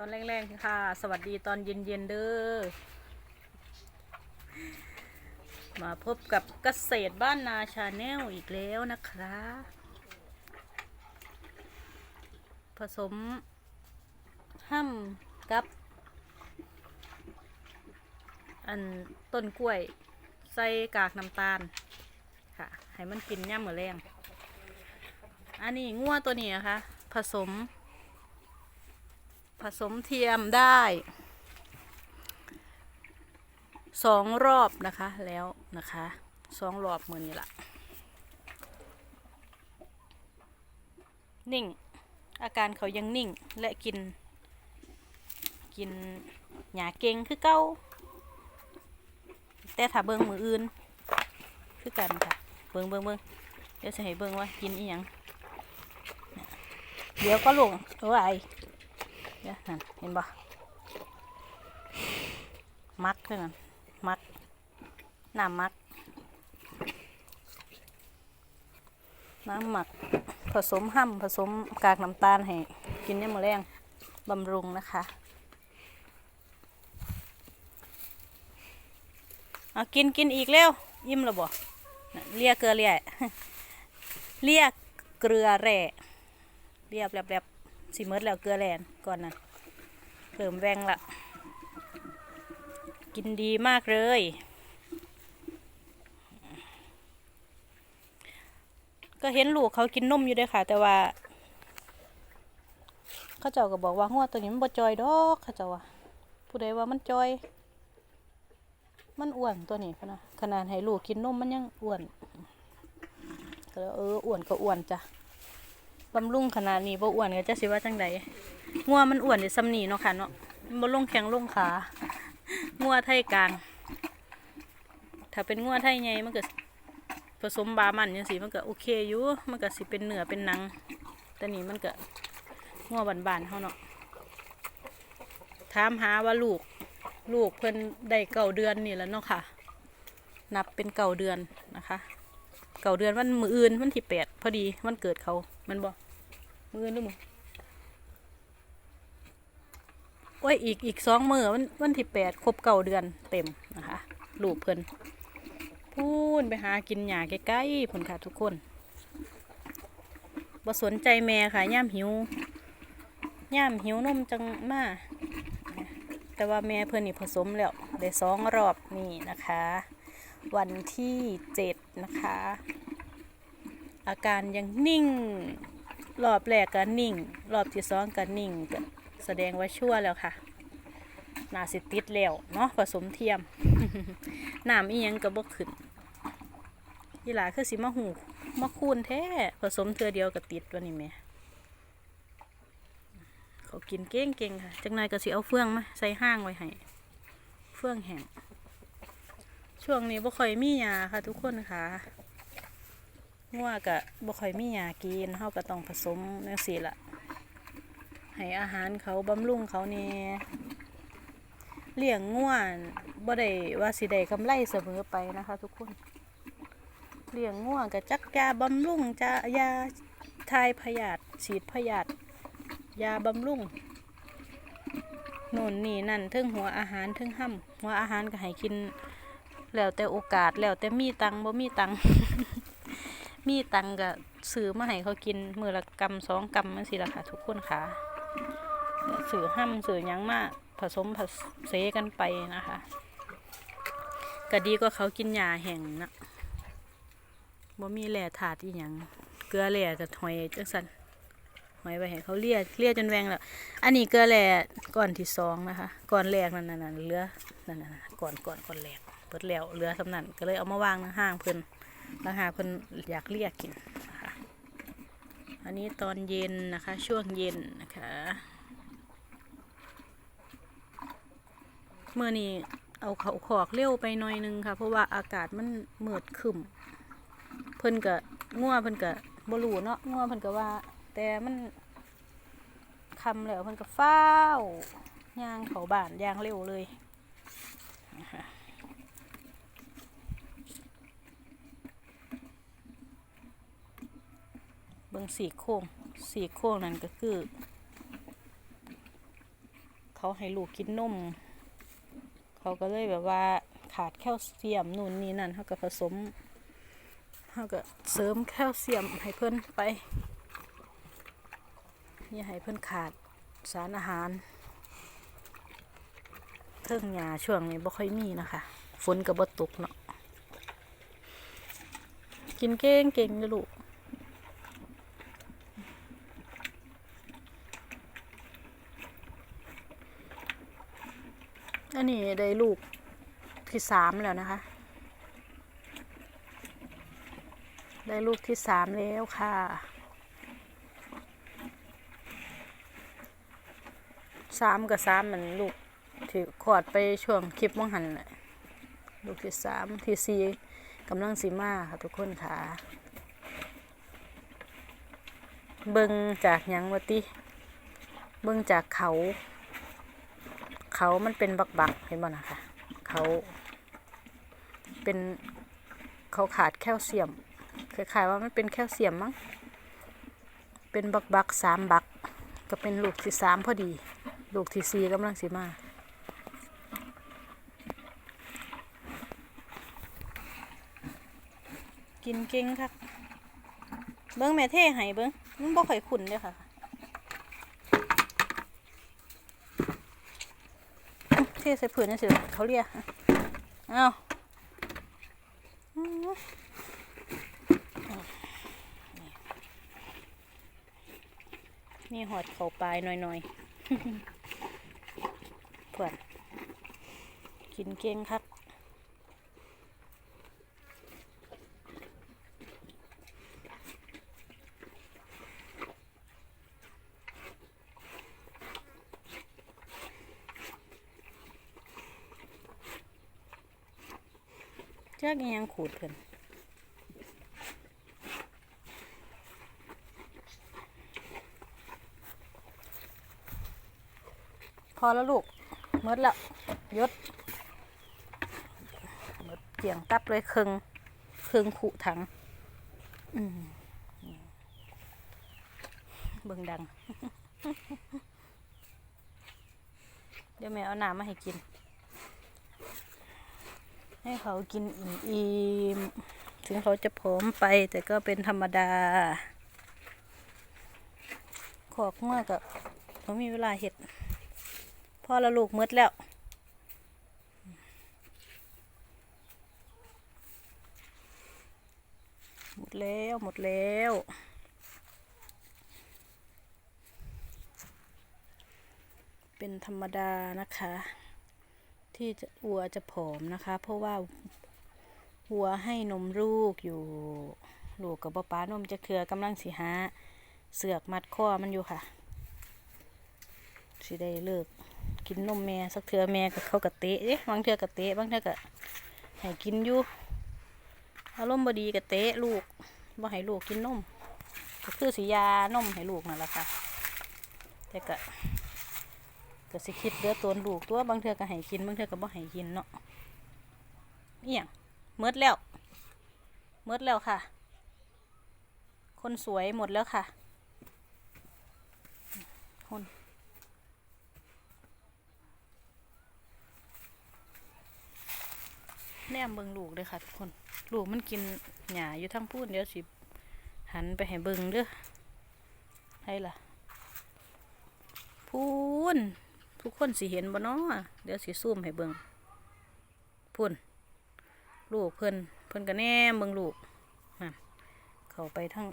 อนแรกๆค่ะ สวัสดีตอนเย็นๆเด้อ มาพบกับเกษตรบ้านนาชาแนลอีกแล้วนะคะ ผสมห้ำกับ อันต้นกล้วย ใส่กากน้ำตาล ค่ะ ให้มันกินย่ำเหมือแรง อันนี้งัวตัวนี้นะคะ ผสม ผสมเทียมได้สองรอบนะคะแล้วนะคะสองรอบมือนี้ละนิ่ง อาการเขายังนิ่งและกิน กินหยาเก่งคือเก้าแต่ถ้าเบิงมืออื่น คือกันค่ะ เบิงเบิงเบิงเดี๋ยวจะให้เบิงว่ากินอีหยังเดี๋ยวก็ลงเออไอ เดี๋ยวนั่นเห็นบ่มักเท่นั้นมักน้ำมัก น้ำหมัก ผสมห้ำผสมกากน้ำตาลให้กินเนี่ยมมาแรงบำรุงนะคะเอากินกินอีกเร็วยิ้มแล้วบ่เลียเกลือเลียเลียเกลือแร่เรียบแบบแบบ สิเมิดแล้วเกลือแร่ก่อนนะเพิ่มแวงละ กินดีมากเลย ก็เห็นลูกเขากินนมอยู่ด้วยค่ะ แต่ว่า เขาเจ้าก็บอกว่าหัวตัวนี้มันบ่จอยดอกเขาเจ้าว่าผู้ใดว่ามันจอย มันอ้วนตัวนี้พะนะขนาดให้ลูกกินนมมันยังอ้วนก็เอออ้วนก็อ้วนจ้ะ บำรุงขนาดนี้บ่อ้วนก็จะสิว่าจังใดงัวมันอ้วนได้ซ้ำนี้เนาะค่ะเนาะมันบ่ลงแข้งลงขางัวไทยกลาง ถ้าเป็นงัวไทยใหญ่มันก็ผสมบามันจังซี่มันก็โอเคอยู่มันก็สิเป็นเนื้อเป็นหนัง แต่นี่มันก็งัวบานๆเฮาเนาะถามหาว่าลูกลูกเพิ่นได้เก่าเดือนนี่แล้วเนาะค่ะ นับเป็นเก่าเดือนนะคะ เก่าเดือนวันมืออื่นวันที่แปดพอดีวันเกิดเขา มันบอกมือนหรือมือโอ้ยอีกอีกสองมือวันวันที่แปดครบเก่าเดือนเต็มนะคะลูกเพิ่นพูนไปหากินหญ้าใกล้ๆผลค่ะทุกคนบ่สนใจแม่ค่ะย่ามหิวย่ามหิวนมจังมาแต่ว่าแม่เพื่อนนี่ผสมแล้วได้สองรอบนี่นะคะ วันที่เจ็ดนะคะ อาการยังนิ่ง รอบแรกก็นิ่ง รอบที่สองก็นิ่งก็แสดงว่าชั่วแล้วค่ะน่าสิติดแล้วเนาะผสมเทียมน้ำอียังก็บ่ขึ้นยี่หลาคือสิมาหูมาคูนแท้ผสมเทือเดียวก็ติดวันนี้แม่เขากินเก่งเก่งๆค่ะจังนายก็สิเอาเฟื่องมาใส่ห้างไว้ให้เฟื่องแห้งช่วงนี้บ่ค่อยมียาค่ะทุกคนค่ะ งัวกะบ่ค่อยมียากินเฮาก็ต้องผสมจังซี่ล่ะให้อาหารเขาบำรุงเขาเนี่ยเลี้ยงงัวบ่ได้ว่าสิได้กำไรเสมอไปนะคะทุกคนเลี้ยงงัวก็จักยาบำรุงจะยาทายพยาธิฉีดพยาธิยาบำรุงโน่นนี่นั่นเทิงหัวอาหารเทิงห้ำหัวอาหารก็ให้กิน แล้วแต่โอกาสแล้วแต่มีตังบ่มีตัง มีตังก็ซื้อมาให้เขากินมือละกำสองกำมันสิละค่ะทุกคนค่ะซื้อห้ำซื้อยังมากผสมผสมกันไปนะคะก็ดีกว่าเขากินยาแห้งนะบ่มีแหล่ถาดอีหยังเกลือแหล่กับหอยจังสันหอยไปให้เขาเลียเลียจนแวงแล้ว อันนี้เกลือแร่ก่อนที่สองนะคะก่อนแรกนั่นน่ะเหลือนั่นน่ะก่อนก่อนก่อนแรกเปิดแล้วเหลือสำนันก็เลยเอามาวางในห้างเพิ่น แล้วหาเพิ่นอยากเรียกกินนะคะอันนี้ตอนเย็นนะคะ ช่วงเย็นนะคะเมื่อนี้เอาเขาขอกเร็วไปหน่อยนึงค่ะ เพราะว่าอากาศมันมืดคึมเพิ่นก็ง่วเพิ่นก็บ่รู้เนาะง่วเพิ่นก็ว่า แต่มันคำแล้วมันก็ฟ้าย่างเขาบ้านย่างเร็วเลยนะคะเบิ่งสีโค้งสีโค้งนั่นก็คือ เขาให้ลูกกินนมเขาก็เลยแบบว่าขาดแคลเซียมนู่นนี่นั่นเขาก็ผสมเขาก็เสริมแคลเซียมให้เพื่อนไปอย่ให้เพื่อนขาดสารอาหารเทิงหญ้าช่วงนี้บ่ค่อยมีนะคะฝนก็บ่ตกเนาะกินเก่งเก่งเลยลูก อันนี้ได้ลูกที่สามแล้วนะคะ ได้ลูกที่สามแล้วค่ะ สามกับสามมันลูกที่ขอดไปช่วงคลิปมังหันแหละลูกที่สามที่สี่กำลังสีมาค่ะทุกคนค่ะ เบิ่งจากยังวะติ เบิ่งจากเขา เขามันเป็นบักบักเห็นบ่นะคะเขาเป็นเขาขาดแคลเซียมคล้ายๆว่ามันเป็นแคลเซียมมั้งเป็นบักบักสามบัก ก็เป็นลูกที่สามพอดี ลูกที่สี่กำลังสิมากินเก่งค่ะ เบิ้งแม่เท่ให้เบิ้งมันบ่ค่อยขุนเด้อค่ะ เทใส่ผืนนี่สิเขาเรียกเอานี่หอดเขาปลายหน่อยๆเพื่อนกินเก่งครับ จ้ายังขูดเพิ่นพอแล้วลูกหมดแล้วยศหมดเกี่ยงตับเลยครึ่งครึ่งขู่ถังเบิ่งดัง เดี๋ยวแม่เอาน้ำมาให้กิน ให้เขากินอิ่มๆถึงเขาจะผอมไปแต่ก็เป็นธรรมดา ขอกเมื่อกับเขามีเวลาเห็ดพ่อละลูกมืดแล้วหมดแล้วหมดแล้วเป็นธรรมดานะคะ ที่จะวัวจะผอมนะคะ เพราะว่าวัวให้นมลูกอยู่ลูกกับป้านมจะเคือกำลังสีหาเสือกมัดข้อมันอยู่ค่ะสิได้เลิกกินนมแม่สักเทือแม่กับเขากะเตะเอ๊ะบางเทือกะเตะบางเทือกะให้กินอยู่อารมณ์บดีกะเตะลูกบ่ให้ลูกกินนมก็คือสียานมให้ลูกนั่นแหละค่ะแต่กะ ก็สิคิดเดือตัวลูกตัวบางเทือก็ให้กินบางเทือก็บ่ให้กินเนาะเอียงเมดแล้วเมดแล้วค่ะ คนสวยหมดแล้วค่ะคนแนมเบิงลูกเลยค่ะทุกคน ลูกมันกินหญ้าอยู่ทั้งพูนเดี๋ยวสิหันไปให้เบิงเด้อให้ล่ะพูน ทุกคนสิเห็นบ่เนาะเดี๋ยวสิซูมให้เบิ่งพุ่น ลูกเพิ่นเพิ่นก็แนมเบิ่งลูกนั่นเขาไปทั้ง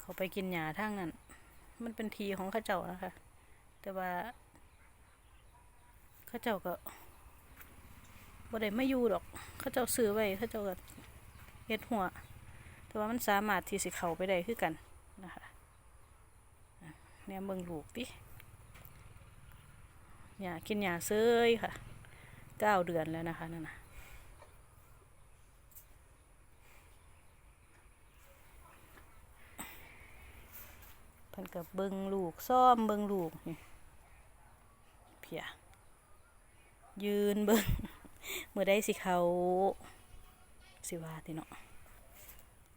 เขาไปกินหญ้าทั้งนั้นมันเป็นทีของข้าเจ้านะคะ แต่ว่าข้าเจ้าก็บ่ได้ไม่อยู่ดอกข้าเจ้าซื้อไว้ข้าเจ้าก็เฮ็ดหัว แต่ว่ามันสามารถที่สิเข้าไปได้คือกันนะคะแนมเบิ่งลูกติ หยากินหยาเซยค่ะเก้าเดือนแล้วนะคะนั่นนะเพิ่นกับเบิงลูกซ่อมเบิงลูกนี่เพียยืนเบิงเมื่อได้สิเขาสิว่าติเนาะ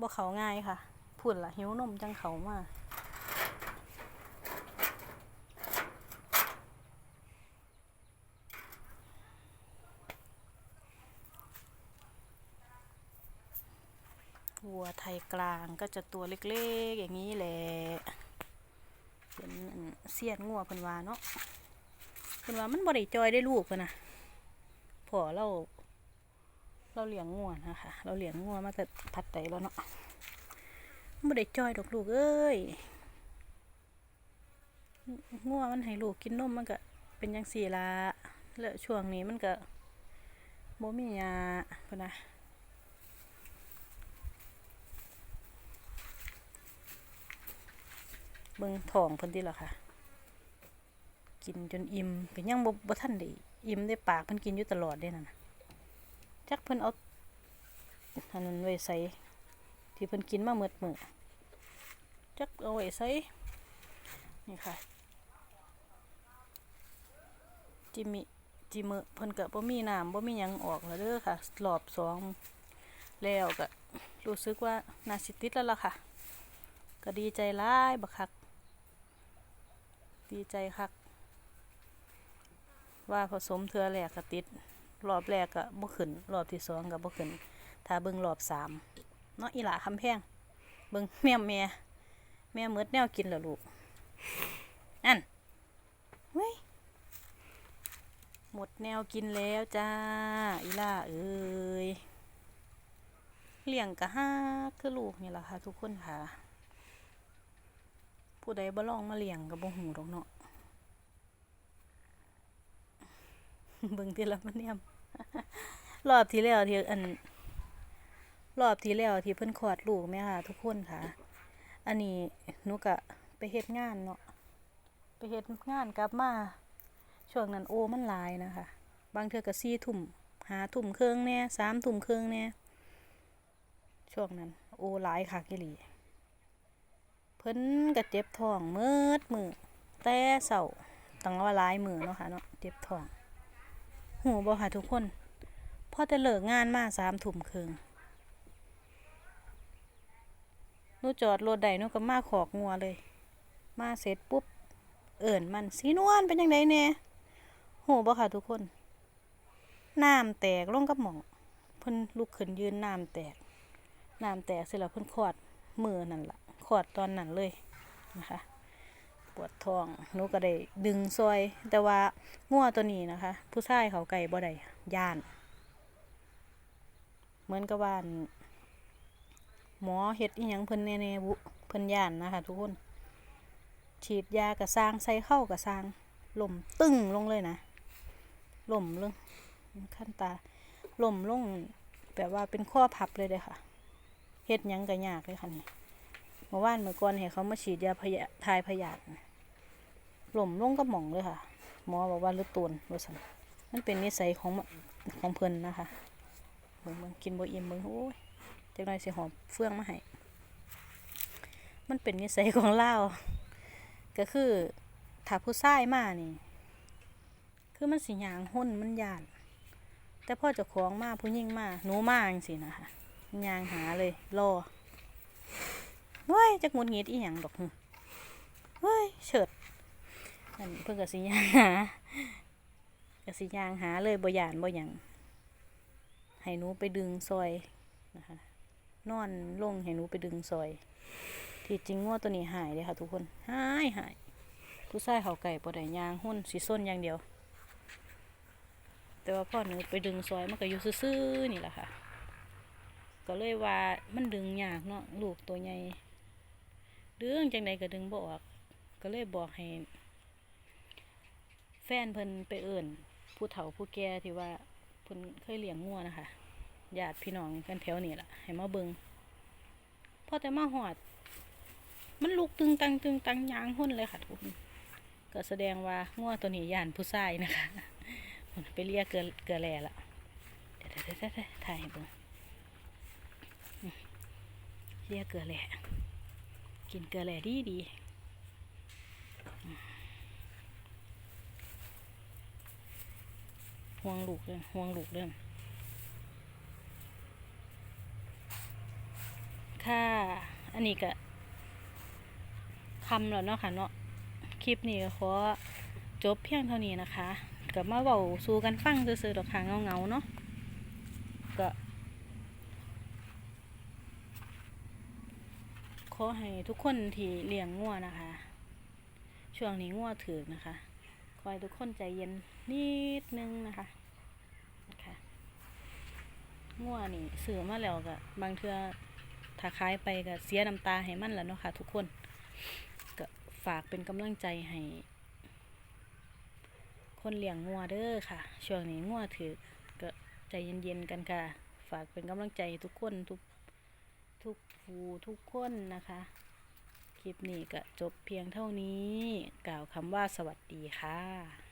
บ่เขาง่ายค่ะพูดละหิวนมจังเขามา ไทยกลางก็จะตัวเล็กๆอย่างนี้แหละเป็นเสียนงัวเพิ่นว่าเนาะเพิ่นว่ามันบ่ได้จอยได้ลูกเพิ่นนะพอเรา เราเลี้ยงงัวนะคะ เราเลี้ยงงัวมาแต่พัดไตแล้วเนาะมันบ่ได้จอยดอกลูกเอ้ยงัวมันให้ลูกกินนมมันก็เป็นจังซี่ละแล้วช่วงนี้มันก็บ่มียาเพิ่นนะ เบิ่งท้องเพิ่นติล่ะค่ะ กินจนอิ่มก็ยังบ่บ่ทันได้อิ่มได้ปากเพิ่นกินอยู่ตลอดเด้นั่นน่ะจักเพิ่นเอาอันนั้นไว้ใส่ที่เพิ่นกินมาเมื่อมื้อจักเอาไว้ใส่นี่ค่ะ จิมิจิมือเพิ่นก็บ่มีน้ำบ่มีหยังออกแล้วเด้อค่ะรอบสองแล้วก็รู้สึกว่าน่าสิติดแล้วล่ะค่ะ ก็ดีใจหลายบักคัก ดีใจคัก ว่าผสมเทือแรกก็ติด รอบแรกก็บ่ขึ้น รอบที่สองก็บ่ขึ้น ถ้าเบิ่งรอบสามเนาะอีหล่าคำแพง เบิ่งแม่แม่แม่หมดแนวกินแล้วลูก นั่นเฮ้ยหมดแนวกินแล้วจ้า อีหล่าเอ้ยเลี้ยงกะฮักคือลูกนี่แหละค่ะทุกคนค่ะ ผู้ใดบ่ลองมาเลี้ยงก็บ่ฮู้ดอกเนาะเบิ่งทีละมันเนี่ยมรอบที่แล้วที่อัน รอบที่แล้วที่เพิ่นคลอดลูกแม่ค่ะ ทุกคนค่ะ อันนี้หนูก็ไปเฮ็ดงานเนาะไปเฮ็ดงานกลับมาช่วงนั้นโอมันหลายนะคะ บางเทื่อก็สี่ทุ่มหาทุ่มเครึ่องแน่สามทุ่มเครึ่องแน่ช่วงนั้น โอหลายคักอีหลี เพิ่นก็เจ็บท้องเมืดมือแต่เช้าตั้งว่าหลายมือเนาะค่ะเนาะเจ็บท้องหูบ่ค่ะทุกคนพอแต่เลิกงานมาสามทุ่มครึ่งนูจอดรถได้หนูก็มาขอกงัวเลย มาเสร็จปุ๊บ เอิ่นมันสีนวลเป็นยังไงแน่หูบ่ค่ะทุกคน น้ำแตกลงกับหมองเพิ่นลุกขึ้นยืนน้ำแตก น้ำแตกเสร็จแล้วเพิ่นคลอดมือนั่นละค ลอดตอนนั้นเลยนะคะ ปวดท้องหนูก็ได้ดึงซอย แต่ว่างัวตัวนี้นะคะ ผู้ชายเขาไก่บ่ได้ย่าน เหมือนกับว่านหมอเฮ็ดอีหยังเพิ่นแน่ๆบุเพิ่นย่านนะคะทุกคนฉีดยากระสร้างใส่เข้ากระสร้างล่มตึ้งลงเลยนะล่มลงขั้นตาล่มลงแบบว่าเป็นข้อพับเลยเด้ค่ะเฮ็ดยังก็ยากเลยค่ะนี่ เมื่อวานเมื่อก่อนเห็นเขามาฉีดยาพยาทายพยาธิหล่มลงกับหม่องเลยค่ะ หมอบอกว่าเลือตูนว่าสันมันเป็นนิสัยของของเพิ่นนะคะเบิ่งเบิ่งกินบ่อิ่มเบิ่งโอ้ยจังไรสิหอมเฟื่องมาให้มันเป็นนิสัยของเล่าก็คือถ้าผู้ชายมานี่ คือมันสิหยางหุ่นมันยานแต่พ่อจะของมาผู้หญิงมาหนูมาจังสินะคะยางหาเลยรอ เฮ้ยจักงุดหงิดอีหยังดอกเฮ้ยเฉิดนั่นเพิ่นก็สิยางหากสิยางหาเลยบ่ยานบ่หยังให้หนูไปดึงซอยนะคะนอนลงให้หนูไปดึงซอย ที่จริงงัวตัวนี้หายเลยค่ะทุกคนหายหายผู้ชายเขาไก่บ่ได้ย่างหุ่นสิส้นอย่างเดียว แต่ว่าพ่อหนูไปดึงซอยมันก็อยู่ซื่อๆนี่แหละค่ะ ก็เลยว่ามันดึงยากเนาะลูกตัวใหญ่ ดึงจังใดก็ดึงบ่ออกก็เลยบอกให้ แฟนเพิ่นไปเอิ่นผู้เฒ่าผู้แก่ที่ว่าเพิ่นเคยเลี้ยงงัวนะคะญาติพี่น้องกันแถวนี้ล่ะให้มาเบิงพอแต่มาหอด มันลุกตึงตังตึงตังยางหุ่นเลยค่ะทุกคนก็แสดงว่างัวตัวนี้ย่านผู้ชายนะคะไปเรียกเกลือเกลือแร่ละเดี๋ยวเดี๋ยวเดี๋ยวถ่ายให้เบิ่งเรียกเกลือแร่ กินเกลือแร่ดีดีห่วงลูกเรื่องห่วงลูกเรื่องค่ะอันนี้ก็คำแล้วเนาะค่ะเนาะคลิปนี้ขอจบเพียงเท่านี้นะคะกับมาเบาสู่กันฟังซื่อๆดอกค่ะเงาๆเนาะ ก็ อให้ทุกคนที่เลี้ยงงัวนะคะ ช่วงนี้งัวถือนะคะคอยทุกคนใจเย็นนิดนึงนะคะค่ะงัวนี่ซื้อมาแล้วก็บางเทือถ้าขายไปก็เสียน้ำตาให้มันแล้วเนาะค่ะ ทุกคนก็ฝากเป็นกำลังใจให้คนเลี้ยงงัวเด้อค่ะ ช่วงนี้งัวถือก็ใจเย็นๆกันค่ะ ฝากเป็นกำลังใจทุกคนทุก ทุกฟูทุกคนนะคะ คลิปนี้ก็จบเพียงเท่านี้ กล่าวคำว่าสวัสดีค่ะ